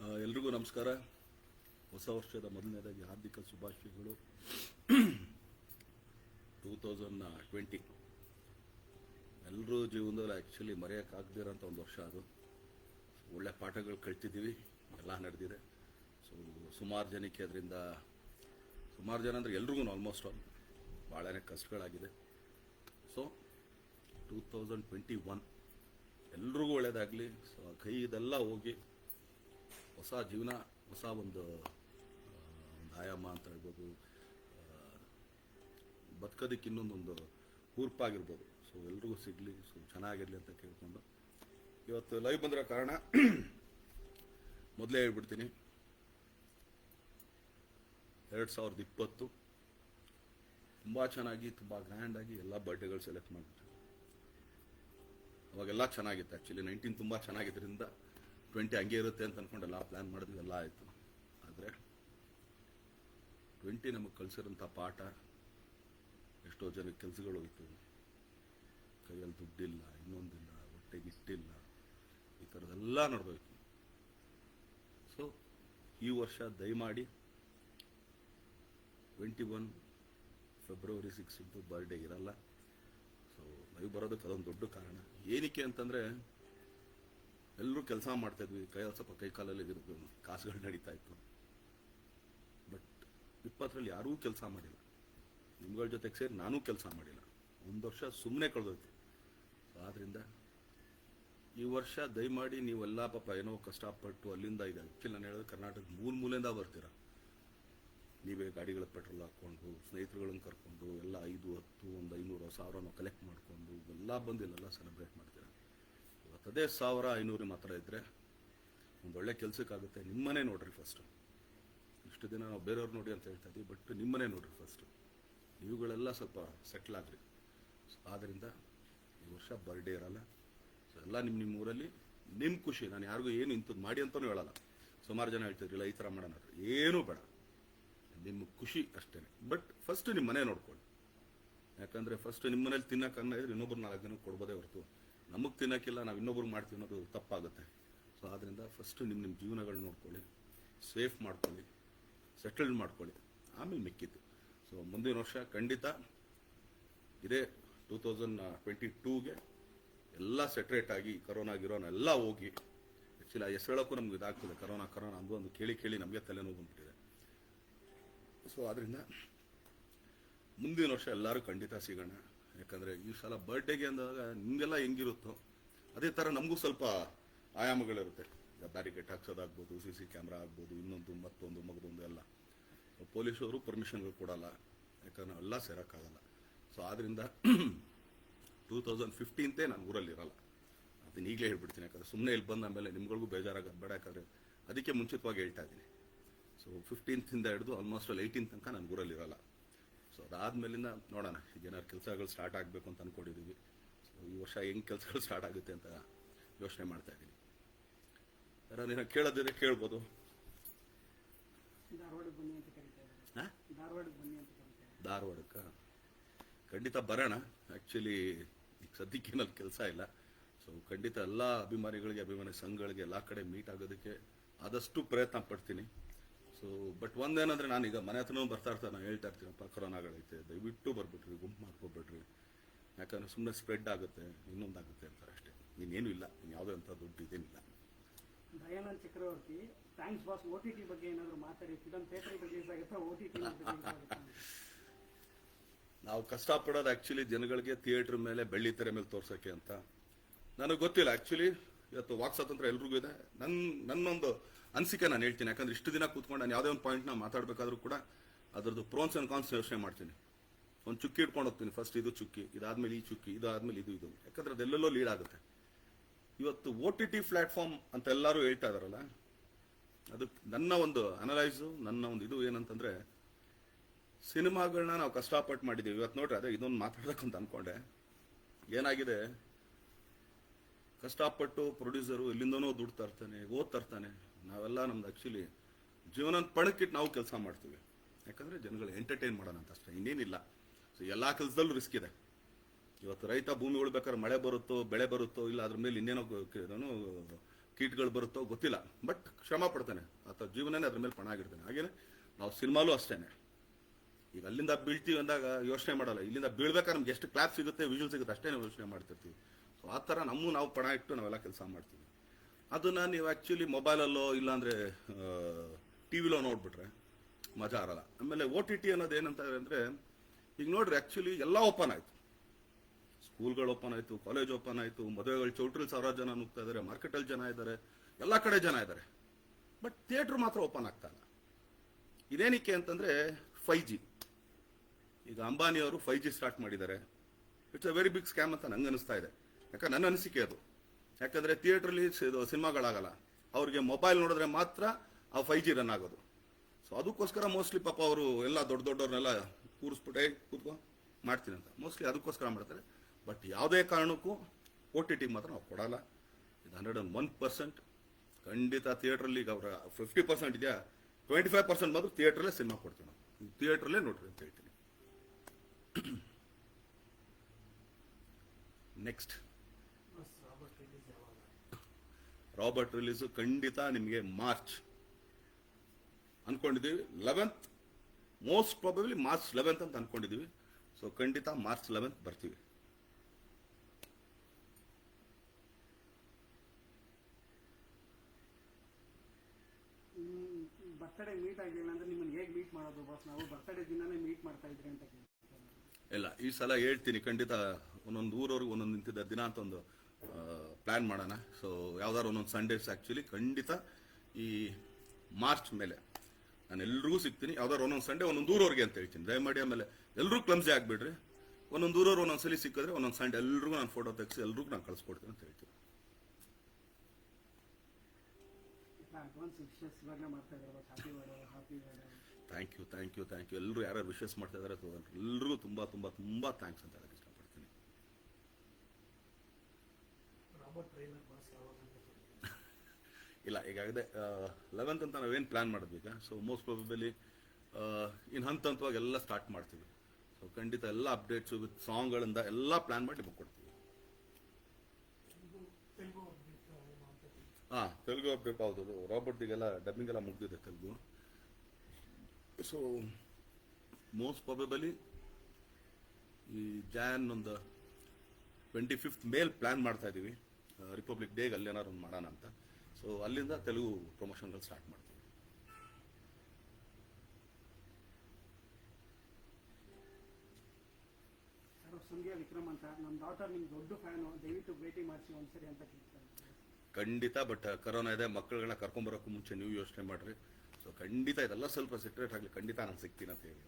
ಆ, ಎಲ್ರಿಗೂ ನಮಸ್ಕಾರ. ಹೊಸ ವರ್ಷದ ಮೊದಲನೇದಾಗಿ ಹಾರ್ದಿಕ ಶುಭಾಶಯಗಳು. ಟೂ ತೌಸಂಡ್ ಟ್ವೆಂಟಿ ಎಲ್ಲರೂ ಜೀವನದಲ್ಲಿ ಆ್ಯಕ್ಚುಲಿ ಮರೆಯೋಕ್ಕಾಗದಿರೋಂಥ ಒಂದು ವರ್ಷ ಅದು. ಒಳ್ಳೆ ಪಾಠಗಳು ಕಳ್ತಿದ್ದೀವಿ. ಎಲ್ಲ ನಡೆದಿದೆ. ಸೊ ಸುಮಾರು ಜನಕ್ಕೆ ಅದರಿಂದ ಸುಮಾರು ಜನ ಅಂದರೆ ಎಲ್ರಿಗೂ ಆಲ್ಮೋಸ್ಟ್ ಆಲ್ ಭಾಳನೇ ಕಷ್ಟಗಳಾಗಿದೆ so two thousand twenty one ಎಲ್ರಿಗೂ ಒಳ್ಳೆಯದಾಗಲಿ ಸೊ ಕೈ ಇದೆಲ್ಲ ಹೋಗಿ ಹೊಸ ಜೀವನ, ಹೊಸ ಒಂದು ಒಂದು ಆಯಾಮ ಅಂತ ಹೇಳ್ಬೋದು. ಬದುಕೋದಕ್ಕೆ ಇನ್ನೊಂದೊಂದು ಹೂರ್ಪಾಗಿರ್ಬೋದು ಸೊ ಎಲ್ರಿಗೂ ಸಿಗಲಿ. ಸೊ ಚೆನ್ನಾಗಿರಲಿ ಅಂತ ಕೇಳ್ಕೊಂಡು. ಇವತ್ತು ಲೈವ್ ಬಂದಿರೋ ಕಾರಣ ಮೊದಲೇ ಹೇಳ್ಬಿಡ್ತೀನಿ. ಎರಡು ಸಾವಿರದ ಇಪ್ಪತ್ತು ತುಂಬ ಚೆನ್ನಾಗಿ, ತುಂಬ ಗ್ರ್ಯಾಂಡಾಗಿ ಎಲ್ಲ ಬರ್ಡೇಗಳು ಸೆಲೆಕ್ಟ್ ಮಾಡಿಬಿಟ್ಟು ಅವಾಗೆಲ್ಲ ಚೆನ್ನಾಗಿತ್ತು ಆ್ಯಕ್ಚುಲಿ ನೈನ್ಟೀನ್ ತುಂಬ ಚೆನ್ನಾಗಿದ್ದರಿಂದ ಟ್ವೆಂಟಿ ಹಂಗೆ ಇರುತ್ತೆ ಅಂತ ಅಂದ್ಕೊಂಡು ಎಲ್ಲ ಪ್ಲ್ಯಾನ್ ಮಾಡಿದ್ವಿ, ಎಲ್ಲ ಆಯಿತು. ಆದರೆ ಟ್ವೆಂಟಿ ನಮಗೆ ಕಲಿಸಿರೋಂಥ ಪಾಠ ಎಷ್ಟೋ ಜನಕ್ಕೆ ಕೆಲಸಗಳು ಹೋಯ್ತು. ಕೈಯಲ್ಲಿ ದುಡ್ಡಿಲ್ಲ, ಇನ್ನೊಂದಿಲ್ಲ, ಹೊಟ್ಟೆಗೆ ಇಟ್ಟಿಲ್ಲ ಈ ಥರದ್ದೆಲ್ಲ ನಡೆದೋಯ್ತು ಸೊ ಈ ವರ್ಷ ದಯಮಾಡಿ twenty one February sixteenth birthday ಇರಲ್ಲ. ಸೊ ಲೈವ್ ಬರೋದಕ್ಕೆ ಅದೊಂದು ದೊಡ್ಡ ಕಾರಣ. ಏನಕ್ಕೆ ಅಂತಂದರೆ, ಎಲ್ಲರೂ ಕೆಲಸ ಮಾಡ್ತಾಯಿದ್ವಿ ಕೈ ಸ್ವಲ್ಪ ಕೈ ಕಾಲಲ್ಲಿ ಕಾಸುಗಳು ನಡೀತಾ ಇತ್ತು. ಬಟ್ ಇಪ್ಪತ್ತರಲ್ಲಿ ಯಾರೂ ಕೆಲಸ ಮಾಡಿಲ್ಲ. ನಿಮ್ಗಳ ಜೊತೆಗೆ ಸೇರಿ ನಾನೂ ಕೆಲಸ ಮಾಡಿಲ್ಲ. ಒಂದು ವರ್ಷ ಸುಮ್ಮನೆ ಕಳೆದೋಯ್ತು. ಆದ್ದರಿಂದ ಈ ವರ್ಷ ದಯಮಾಡಿ ನೀವೆಲ್ಲ ಪಾಪ ಏನೋ ಕಷ್ಟಪಟ್ಟು ಅಲ್ಲಿಂದ ಇದೆ. ಆ್ಯಕ್ಚುಲಿ ನಾನು ಹೇಳೋದು ಕರ್ನಾಟಕದ ಮೂಲ ಮೂಲೆಯಿಂದ ಬರ್ತೀರ? ನೀವೇ ಗಾಡಿಗಳ ಪೆಟ್ರೋಲ್ ಹಾಕ್ಕೊಂಡು, ಸ್ನೇಹಿತರುಗಳನ್ನ ಕರ್ಕೊಂಡು, ಎಲ್ಲ ಐದು, ಹತ್ತು, ಒಂದು ಐನೂರು, ಸಾವಿರನ ಕಲೆಕ್ಟ್ ಮಾಡಿಕೊಂಡು, ಎಲ್ಲ ಬಂದು ಇಲ್ಲೆಲ್ಲ ಸೆಲೆಬ್ರೇಟ್ ಮಾಡ್ತೀರ? ಇವತ್ತು ಅದೇ ಸಾವಿರ, ಐನೂರು ಮಾತ್ರ ಇದ್ದರೆ ಒಂದು ಒಳ್ಳೆ ಕೆಲಸಕ್ಕಾಗುತ್ತೆ. ನಿಮ್ಮನೆ ನೋಡ್ರಿ ಫಸ್ಟು ಇಷ್ಟು ದಿನ ನಾವು ಬೇರೆಯವ್ರು ನೋಡಿ ಅಂತ ಹೇಳ್ತಾ ಇದ್ದೀವಿ ಬಟ್ ನಿಮ್ಮನೆ ನೋಡ್ರಿ ಫಸ್ಟು ಇವುಗಳೆಲ್ಲ ಸ್ವಲ್ಪ ಸೆಟ್ಲ್ ಆಗ್ರಿ. ಆದ್ದರಿಂದ ಈ ವರ್ಷ ಬರ್ಡೇ ಇರಲ್ಲ. ಸೊ ಎಲ್ಲ ನಿಮ್ಮ ನಿಮ್ಮ ಊರಲ್ಲಿ ನಿಮ್ಮ ಖುಷಿ. ನಾನು ಯಾರಿಗೂ ಏನು ಇಂಥದ್ದು ಮಾಡಿ ಅಂತಲೂ ಹೇಳಲ್ಲ. ಸುಮಾರು ಜನ ಹೇಳ್ತಿದ್ರಿಲ್ಲ ಈ ಥರ ಮಾಡೋಣ ಏನೂ ಬೇಡ. ನಿಮ್ಮ ಖುಷಿ ಅಷ್ಟೇ ಬಟ್ ಫಸ್ಟ್ ನಿಮ್ಮ ಮನೆ ನೋಡ್ಕೊಳ್ಳಿ. ಯಾಕಂದರೆ ಫಸ್ಟ್ ನಿಮ್ಮ ಮನೇಲಿ ತಿನ್ನೋಕೆ ಅನ್ನ ಇದ್ರೆ ಇನ್ನೊಬ್ರು ನಾಲ್ಕು ಜನಕ್ಕೆ ಕೊಡ್ಬೋದೇ ಹೊರತು ನಮಗೆ ತಿನ್ನೋಕ್ಕಿಲ್ಲ, ನಾವು ಇನ್ನೊಬ್ರು ಮಾಡ್ತೀವಿ ಅನ್ನೋದು ತಪ್ಪಾಗುತ್ತೆ. ಸೊ ಆದ್ದರಿಂದ ಫಸ್ಟ್ ನಿಮ್ಮ ನಿಮ್ಮ ಜೀವನಗಳು ನೋಡ್ಕೊಳ್ಳಿ. ಸೇಫ್ ಮಾಡ್ಕೊಳ್ಳಿ. ಸೆಟಲ್ಡ್ ಮಾಡ್ಕೊಳ್ಳಿ. ಆಮೇಲೆ ಮಿಕ್ಕಿದ್ದು. ಸೊ ಮುಂದಿನ ವರ್ಷ ಖಂಡಿತ ಇದೇ ಟೂ ತೌಸಂಡ್ ಟ್ವೆಂಟಿ ಟೂಗೆ ಎಲ್ಲ ಸೆಟ್ರೇಟ್ ಆಗಿ ಕರೋನಾ ಗಿರೋನ ಎಲ್ಲ ಹೋಗಿ. ಆ್ಯಕ್ಚುಲಿ ಆ ಹೆಸರು ಹೇಳೋಕ್ಕೂ ನಮ್ಗೆ ಇದಾಗ್ತದೆ. ಕರೋನಾ ಕರೋನಾ ಅಂದು ಒಂದು ಕೇಳಿ ಕೇಳಿ ನಮಗೆ ತಲೆನೋವು ಬಂದ್ಬಿಟ್ಟಿದೆ. ಸೊ ಆದ್ದರಿಂದ ಮುಂದಿನ ವರ್ಷ ಎಲ್ಲರೂ ಖಂಡಿತ ಸಿಗೋಣ. ಯಾಕಂದರೆ ಈ ಸಲ ಬರ್ಡೇಗೆ ಅಂದಾಗ ನಿಮಗೆಲ್ಲ ಹೆಂಗಿರುತ್ತೋ ಅದೇ ಥರ ನಮಗೂ ಸ್ವಲ್ಪ ಆಯಾಮಗಳಿರುತ್ತೆ. ಈಗ ಬ್ಯಾರಿಕೇಡ್ ಹಾಕ್ಸೋದಾಗ್ಬೋದು ಸಿ ಸಿ ಕ್ಯಾಮ್ರಾ ಆಗ್ಬೋದು, ಇನ್ನೊಂದು, ಮತ್ತೊಂದು, ಮಗದೊಂದು ಎಲ್ಲ. ಪೊಲೀಸವರು ಪರ್ಮಿಷನ್ಗಳು ಕೊಡಲ್ಲ. ಯಾಕಂದ್ರೆ ಎಲ್ಲ ಸೇರೋಕ್ಕಾಗಲ್ಲ. ಸೊ ಆದ್ದರಿಂದ ಟೂ ತೌಸಂಡ್ ಫಿಫ್ಟೀನ್ತೇ ನಾನು ಊರಲ್ಲಿರಲ್ಲ. ಅದನ್ನ ಈಗಲೇ ಹೇಳ್ಬಿಡ್ತೀನಿ. ಯಾಕಂದ್ರೆ ಸುಮ್ಮನೆ ಇಲ್ಲಿ ಬಂದ ಮೇಲೆ ನಿಮ್ಗಳಿಗೂ ಬೇಜಾರಾಗ ಬೇಡ. ಯಾಕಂದರೆ ಅದಕ್ಕೆ ಮುಂಚಿತವಾಗಿ ಹೇಳ್ತಾ ಇದ್ದೀನಿ. ಸೊ ಫಿಫ್ಟೀನ್ತಿಂದ ಹಿಡಿದು ಆಲ್ಮೋಸ್ಟ್ ಅಲ್ಲಿ ಏಯ್ಟೀನ್ ತನಕ ನಾನು ಊರಲ್ಲಿರಲ್ಲ ಸೊ ಅದಾದ್ಮೇಲಿಂದ ನೋಡೋಣ ಈಗ ಏನಾದ್ರು ಕೆಲಸಗಳು ಸ್ಟಾರ್ಟ್ ಆಗಬೇಕು ಅಂತ ಅಂದ್ಕೊಂಡಿದ್ದೀವಿ ಸೊ ಈ ವರ್ಷ ಹೆಂಗೆ ಕೆಲಸಗಳು ಸ್ಟಾರ್ಟ್ ಆಗುತ್ತೆ ಅಂತ ಯೋಚನೆ ಮಾಡ್ತಾ ಇದ್ದೀನಿ. ಯಾರು ಕೇಳೋದಿದ್ರೆ ಕೇಳ್ಬೋದು. ಧಾರವಾಡಕ್ಕೆ ಖಂಡಿತ ಬರೋಣ. ಆ್ಯಕ್ಚುಲಿ ಈಗ ಸದ್ಯಕ್ಕೇನಲ್ಲಿ ಕೆಲಸ ಇಲ್ಲ. ಸೊ ಖಂಡಿತ ಎಲ್ಲ ಅಭಿಮಾನಿಗಳಿಗೆ ಅಭಿಮಾನಿ ಸಂಘಗಳಿಗೆ ಎಲ್ಲ ಕಡೆ ಮೀಟ್ ಆಗೋದಕ್ಕೆ ಆದಷ್ಟು ಪ್ರಯತ್ನ ಪಡ್ತೀನಿ. ಸೊ ಬಟ್ ಒಂದೇನಂದ್ರೆ ನಾನೀಗ ಮನೆ ಹತ್ರನೂ ಬರ್ತಾ ಇರ್ತಾರೆ ನಾನು ಹೇಳ್ತಾ ಇರ್ತೀನಪ್ಪ ಕೊರೋನಾಗಳೈತೆ ದಯವಿಟ್ಟು ಬರ್ಬಿಟ್ರಿ ಗುಂಪು ಮಾಡ್ಕೊಬೇಡ್ರಿ ಯಾಕಂದ್ರೆ ಸುಮ್ಮನೆ ಸ್ಪ್ರೆಡ್ ಆಗುತ್ತೆ ಇನ್ನೊಂದಾಗುತ್ತೆ ಅಂತಾರೆ ಅಷ್ಟೇ. ಇನ್ನೇನು ಇಲ್ಲ ಯಾವುದೇ ಅಂತ ದುಡ್ಡು ಇದೇನಿಲ್ಲ. Dayanand Chakravarthy thanks boss O T T ಬಗ್ಗೆ ಏನಾದರೂ ಮಾತಾಡಿ ಫಿಲಮ್ ಥಿಯೇಟರ್ ರಿಲೀಸ್ ಆಗುತ್ತಾ ಓ ಟಿ ಟಿ ನಾವು ಕಷ್ಟಪಡೋದು ಆ್ಯಕ್ಚುಲಿ ಜನಗಳಿಗೆ ಥಿಯೇಟ್ರ್ ಮೇಲೆ ಬೆಳ್ಳಿ ತೆರೆ ಮೇಲೆ ತೋರ್ಸೋಕ್ಕೆ ಅಂತ. ನನಗೆ ಗೊತ್ತಿಲ್ಲ ಆ್ಯಕ್ಚುಲಿ ಇವತ್ತು ವಾಕ್ ಸ್ವಾತಂತ್ರ್ಯ ಎಲ್ರಿಗೂ ಇದೆ. ನನ್ನ ನನ್ನೊಂದು ಅನಿಸಿಕೆ ನಾನು ಹೇಳ್ತೀನಿ. ಯಾಕಂದ್ರೆ ಇಷ್ಟು ದಿನ ಕೂತ್ಕೊಂಡು ನಾನು ಯಾವುದೇ ಒಂದು ಪಾಯಿಂಟ್ನ ಮಾತಾಡಬೇಕಾದ್ರೂ ಕೂಡ ಅದರದ್ದು ಪ್ರೋನ್ಸ್ ಆ್ಯಂಡ್ ಕಾನ್ಸ್ ಯೋಚನೆ ಮಾಡ್ತೀನಿ. ಒಂದು ಚುಕ್ಕಿ ಇಟ್ಕೊಂಡು ಹೋಗ್ತೀನಿ. ಫಸ್ಟ್ ಇದು ಚುಕ್ಕಿ, ಇದಾದ್ಮೇಲೆ ಈ ಚುಕ್ಕಿ, ಇದಾದ್ಮೇಲೆ ಇದು ಇದು. ಯಾಕಂದ್ರೆ ಅದೆಲ್ಲೆಲ್ಲೋ ಲೀಡ್ ಆಗುತ್ತೆ. ಇವತ್ತು ಓ ಟಿ ಟಿ ಪ್ಲಾಟ್ಫಾರ್ಮ್ ಅಂತ ಎಲ್ಲರೂ ಹೇಳ್ತಾ ಇದಾರಲ್ಲ, ಅದು ನನ್ನ ಒಂದು ಅನಲೈಸು ನನ್ನ ಒಂದು ಇದು ಏನಂತಂದ್ರೆ ಸಿನಿಮಾಗಳನ್ನ ನಾವು ಕಷ್ಟಪಟ್ಟು ಮಾಡಿದ್ದೀವಿ ಇವತ್ತು ನೋಡ್ರಿ, ಅದೇ ಇದೊಂದು ಮಾತಾಡ್ಬೇಕಂತ ಅನ್ಕೊಂಡೆ. ಏನಾಗಿದೆ? ಕಷ್ಟಪಟ್ಟು ಪ್ರೊಡ್ಯೂಸರು ಎಲ್ಲಿಂದನೋ ದುಡ್ಡು ತರ್ತಾನೆ ಓದ್ ತರ್ತಾನೆ ನಾವೆಲ್ಲ ನಮ್ದು ಆ್ಯಕ್ಚುಲಿ ಜೀವನ ಪಣಕ್ಕಿಟ್ಟು ನಾವು ಕೆಲಸ ಮಾಡ್ತೀವಿ. ಯಾಕಂದ್ರೆ ಜನಗಳು ಎಂಟರ್ಟೈನ್ ಮಾಡೋಣ ಅಂತ ಅಷ್ಟೇ, ಇನ್ನೇನಿಲ್ಲ. ಸೊ ಎಲ್ಲ ಕೆಲಸದಲ್ಲೂ ರಿಸ್ಕ್ ಇದೆ. ಇವತ್ತು ರೈತ ಭೂಮಿ ಉಳ್ಬೇಕಾದ್ರೆ ಮಳೆ ಬರುತ್ತೋ, ಬೆಳೆ ಬರುತ್ತೋ, ಇಲ್ಲ ಅದ್ರ ಮೇಲೆ ಇನ್ನೇನೋ ಕೀಟಗಳು ಬರುತ್ತೋ ಗೊತ್ತಿಲ್ಲ. ಬಟ್ ಶ್ರಮ ಪಡ್ತಾನೆ. ಆತ ಜೀವನನೇ ಅದ್ರ ಮೇಲೆ ಪಣ ಆಗಿರ್ತಾನೆ. ಹಾಗೇನೆ ನಾವು ಸಿನಿಮಾಲೂ ಅಷ್ಟೇ ಈಗ ಅಲ್ಲಿಂದ ಬೀಳ್ತೀವಿ ಅಂದಾಗ ಯೋಚನೆ ಮಾಡಲ್ಲ. ಇಲ್ಲಿಂದ ಬೀಳ್ಬೇಕಾದ್ರೆ ನಮ್ಗೆ ಎಷ್ಟು ಕ್ಲಾಪ್ ಸಿಗುತ್ತೆ ವಿಜುವಲ್ ಸಿಗುತ್ತೆ ಅಷ್ಟೇ ಯೋಚನೆ ಮಾಡ್ತಿರ್ತೀವಿ. ಸೊ ಆ ಥರ ನಮ್ಮ ನಾವು ಪಣ ಇಟ್ಟು ನಾವೆಲ್ಲ ಕೆಲಸ ಮಾಡ್ತೀವಿ. ಅದನ್ನ ನೀವು ಆ್ಯಕ್ಚುಲಿ ಮೊಬೈಲಲ್ಲೋ ಇಲ್ಲಾಂದರೆ ಟಿ ವಿಲೋ ನೋಡಿಬಿಟ್ರೆ ಮಜಾ ಆರಲ್ಲ ಆಮೇಲೆ ಓ ಟಿ ಟಿ ಅನ್ನೋದು ಏನಂತ ಅಂದರೆ ಈಗ ನೋಡ್ರಿ ಆ್ಯಕ್ಚುಲಿ ಎಲ್ಲ ಓಪನ್ ಆಯಿತು. ಸ್ಕೂಲ್ಗಳು ಓಪನ್ ಆಯಿತು ಕಾಲೇಜ್ ಓಪನ್ ಆಯಿತು, ಮದುವೆಗಳು ಚೌಟ್ರಲ್ಲಿ ಸಾವಿರಾರು ಜನ ನುಗ್ತಾ ಇದ್ದಾರೆ ಮಾರ್ಕೆಟಲ್ಲಿ ಜನ ಇದ್ದಾರೆ ಎಲ್ಲ ಕಡೆ ಜನ ಇದ್ದಾರೆ ಬಟ್ ಥಿಯೇಟ್ರ್ ಮಾತ್ರ ಓಪನ್ ಆಗ್ತಾ ಇಲ್ಲ. ಇದೇನಕ್ಕೆ ಅಂತಂದರೆ ಫೈ ಜಿ ಈಗ ಅಂಬಾನಿಯವರು ಫೈ ಜಿ ಸ್ಟಾರ್ಟ್ ಮಾಡಿದ್ದಾರೆ. It's a very big scam ಅಂತ ನಂಗೆ ಅನಿಸ್ತಾ ಇದೆ. ಯಾಕಂದ್ರೆ ನನ್ನ ಅನಿಸಿಕೆ ಅದು. ಯಾಕಂದ್ರೆ ಥಿಯೇಟ್ರಲ್ಲಿ ಸಿನಿಮಾಗಳಾಗಲ್ಲ. ಅವ್ರಿಗೆ ಮೊಬೈಲ್ ನೋಡಿದ್ರೆ ಮಾತ್ರ ಆ ಫೈ ಜಿ ರನ್ ಆಗೋದು. ಸೊ ಅದಕ್ಕೋಸ್ಕರ ಮೋಸ್ಟ್ಲಿ ಪಾಪ ಅವರು ಎಲ್ಲ ದೊಡ್ಡ ದೊಡ್ಡವ್ರನ್ನೆಲ್ಲ ಕೂರಿಸ್ಬಿಟ್ಟು, ಕೂತ್ಕೊ ಮಾಡ್ತೀನಿ ಅಂತ. ಮೋಸ್ಟ್ಲಿ ಅದಕ್ಕೋಸ್ಕರ ಮಾಡ್ತಾರೆ. ಬಟ್ ಯಾವುದೇ ಕಾರಣಕ್ಕೂ ಓ ಟಿ ಟಿ ಮಾತ್ರ ನಾವು ಕೊಡಲ್ಲ. ಇದು ಹಂಡ್ರೆಡ್ ಅಂಡ್ ಒನ್ ಪರ್ಸೆಂಟ್ ಖಂಡಿತ ಥಿಯೇಟ್ರಲ್ಲಿ ಈಗ ಅವರ ಫಿಫ್ಟಿ ಪರ್ಸೆಂಟ್ ಇದೆಯಾ? ಟ್ವೆಂಟಿ ಫೈವ್ ಪರ್ಸೆಂಟ್ ಮಾತ್ರ ಥಿಯೇಟ್ರಲ್ಲೇ ಸಿನಿಮಾ ಕೊಡ್ತೀವಿ ನಾವು. ಥಿಯೇಟ್ರಲ್ಲೇ ನೋಡ್ರಿ ಅಂತ ಹೇಳ್ತೀನಿ. ನೆಕ್ಸ್ಟ್ ರಾಬರ್ಟ್ ರಿಲೀಸು ಖಂಡಿತ ನಿಮಗೆ ಮಾರ್ಚ್ ಅಂದ್ಕೊಂಡಿದ್ದೀವಿ eleventh most probably March eleventh ಅಂತ ಅಂದ್ಕೊಂಡಿದ್ದೀವಿ ಸೊ ಖಂಡಿತ ಮಾರ್ಚ್ ಲೆವೆಂತ್ ಬರ್ತೀವಿ. ಬರ್ತಡೇ ಮೀಟ್ ಆಗಿಲ್ಲ ಅಂದ್ರೆ ನಿಮ್ಮನ್ನ ಹೇಗೆ ಮೀಟ್ ಮಾಡೋದು ಬಾಸ್ ನಾವು ಬರ್ತಡೇ ದಿನಾನೇ ಮೀಟ್ ಮಾಡ್ತಾ ಇದ್ರಿ ಅಂತ ಇಲ್ಲ ಈ ಸಲ ಹೇಳ್ತೀನಿ ಖಂಡಿತ ಒಂದೊಂದು ಊರವ್ರಿಗೆ ಒಂದೊಂದು ನಿಂತಿದ್ದ ದಿನ ಅಂತ ಒಂದು ಪ್ಲಾನ್ ಮಾಡೋಣ. ಸೊ ಯಾವ್ದಾದ್ರು ಒಂದೊಂದು ಸಂಡೇಸ್ ಆ್ಯಕ್ಚುಲಿ ಖಂಡಿತ ಈ ಮಾರ್ಚ್ ಮೇಲೆ ನಾನು ಎಲ್ರಿಗೂ ಸಿಗ್ತೀನಿ. ಯಾವ್ದಾದ್ರು ಒಂದೊಂದು ಸಂಡೇ ಒಂದೊಂದು ಊರವ್ರಿಗೆ ಅಂತ ಹೇಳ್ತೀನಿ. ದಯಮಾಡಿ ಆಮೇಲೆ ಎಲ್ಲರೂ ಕ್ಲಮ್ಸಿ ಆಗಿಬಿಡ್ರಿ. ಒಂದೊಂದು ದೂರವ್ರು ಒಂದೊಂದು ಸಲ ಸಿಕ್ಕಿದ್ರೆ ಒಂದೊಂದು ಸಂಡೆ ಎಲ್ರಿಗೂ ನಾನು ಫೋಟೋ ತೆಗೆಸಿ ಎಲ್ರಿಗೂ ನಾನು ಕಳಿಸ್ಕೊಡ್ತೀನಿ ಅಂತ ಹೇಳ್ತೀನಿ. ವಿಶೇಷ thank you thank you thank you ಎಲ್ಲರೂ ಯಾರ್ಯಾರು ವಿಶಸ್ ಮಾಡ್ತಾ ಇದ್ದಾರೆ ಎಲ್ಲರಿಗೂ ತುಂಬ ತುಂಬ ತುಂಬ ಥ್ಯಾಂಕ್ಸ್ ಅಂತ ಹೇಳಕ್ಕೆ ಇಷ್ಟಪಡ್ತೀನಿ ರಾಬರ್ಟ್ ಈಗ ಅದೇ ಇಲ್ಲ ಲೆವೆಂತ್ ಅಂತ ನಾವೇನು ಪ್ಲಾನ್ ಮಾಡಿದ್ವಿ ಈಗ. ಸೊ ಮೋಸ್ಟ್ ಪ್ರಾಬಬಲಿ ಇನ್ನು ಹಂತ ಹಂತವಾಗಿ ಎಲ್ಲ ಸ್ಟಾರ್ಟ್ ಮಾಡ್ತೀವಿ. ಸೊ ಖಂಡಿತ ಎಲ್ಲ ಅಪ್ಡೇಟ್ಸು ವಿತ್ ಸಾಂಗ್ಗಳಿಂದ ಎಲ್ಲ ಪ್ಲಾನ್ ಮಾಡಿ ನಿಮಗೆ ಕೊಡ್ತೀವಿ. ಹಾಂ ತೆಲುಗು ಅಪ್ಡೇಟ್ ಹೌದು ರಾಬರ್ಟಿಗೆಲ್ಲ ಡಬ್ಬಿಂಗ್ ಎಲ್ಲ ಮುಗಿದಿದೆ ತೆಲುಗು. ಸೊ ಮೋಸ್ಟ್ ಪ್ರಾಬಬಲಿ ಈ ಜಾನ್ ಒಂದು ಟ್ವೆಂಟಿ ಫಿಫ್ತ್ ಮೇಲ್ ಪ್ಲಾನ್ ಮಾಡ್ತಾ ಇದ್ದೀವಿ ರಿಪಬ್ಲಿಕ್ ಡೇಗೆ ಅಲ್ಲಿ ಏನಾದ್ರು ಒಂದು ಮಾಡೋಣ ಅಂತ. ಸೊ ಅಲ್ಲಿಂದ ತೆಲುಗು ಪ್ರಮೋಷನ್ಗಳು ಸ್ಟಾರ್ಟ್ ಮಾಡ್ತೀವಿ. ಸರ್ ಸಂಧ್ಯಾ ವಿಕ್ರಮ್ ಅಂತ. ನಮ್ಮ ಡಾಟರ್ ನಿಮ್ ದೊಡ್ಡ ಫ್ಯಾನು ದಯವಿಟ್ಟು ಭೇಟಿ ಮಾಡಿಸಿ ಒಂದ್ಸರಿ ಅಂತ ಕೇಳ್ತಾರೆ. ಖಂಡಿತ ಬಟ್ ಕರೋನಾ ಇದೆ ಮಕ್ಕಳುಗಳನ್ನ ಕರ್ಕೊಂಬರೋಕ್ಕೂ ಮುಂಚೆ ನೀವು ಯೋಚನೆ ಮಾಡ್ರಿ. ಸೊ ಖಂಡಿತ ಇದೆಲ್ಲ ಸ್ವಲ್ಪ ಸೆಟ್ರೇಟ್ ಆಗಲಿ ಖಂಡಿತ ನಾನು ಸಿಗ್ತೀನಿ ಅಂತ ಹೇಳಿ.